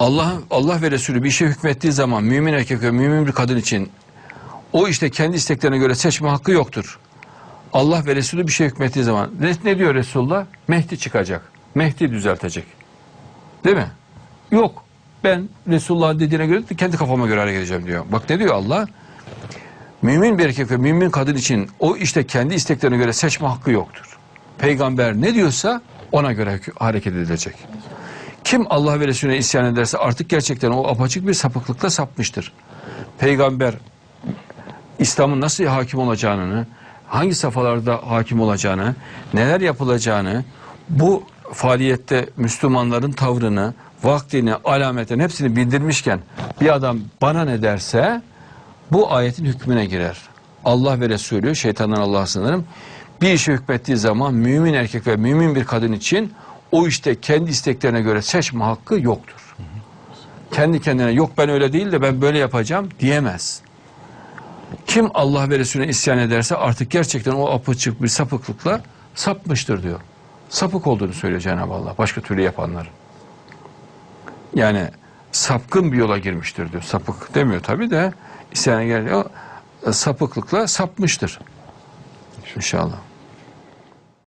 Allah Allah ve Resulü bir şey hükmettiği zaman mümin erkek ve mümin bir kadın için o işte kendi isteklerine göre seçme hakkı yoktur. Allah ve Resulü bir şey hükmettiği zaman ne, ne diyor Resulullah? Mehdi çıkacak. Mehdi düzeltecek. Değil mi? Yok. Ben Resulullah'ın dediğine göre kendi kafama göre hareket edeceğim diyor. Bak ne diyor Allah? Mümin bir erkek ve mümin kadın için o işte kendi isteklerine göre seçme hakkı yoktur. Peygamber ne diyorsa ona göre hareket edilecek. Kim Allah ve Resulüne isyan ederse artık gerçekten o apaçık bir sapıklıkla sapmıştır. Peygamber İslam'ın nasıl hakim olacağını, hangi safhalarda hakim olacağını, neler yapılacağını, bu faaliyette Müslümanların tavrını, vaktini, alametlerini hepsini bildirmişken bir adam bana ne derse bu ayetin hükmüne girer. Allah ve Resulü, şeytandan Allah'a sınırım, bir işe hükmettiği zaman mümin erkek ve mümin bir kadın için o işte kendi isteklerine göre seçme hakkı yoktur. Kendi kendine yok ben öyle değil de ben böyle yapacağım diyemez. Kim Allah ve Resulüne isyan ederse artık gerçekten o apaçık bir sapıklıkla sapmıştır diyor. Sapık olduğunu söylüyor Cenab-ı Allah. Başka türlü yapanlar. Yani sapkın bir yola girmiştir diyor. Sapık demiyor tabi de isyana geliyor. Sapıklıkla sapmıştır. İnşallah.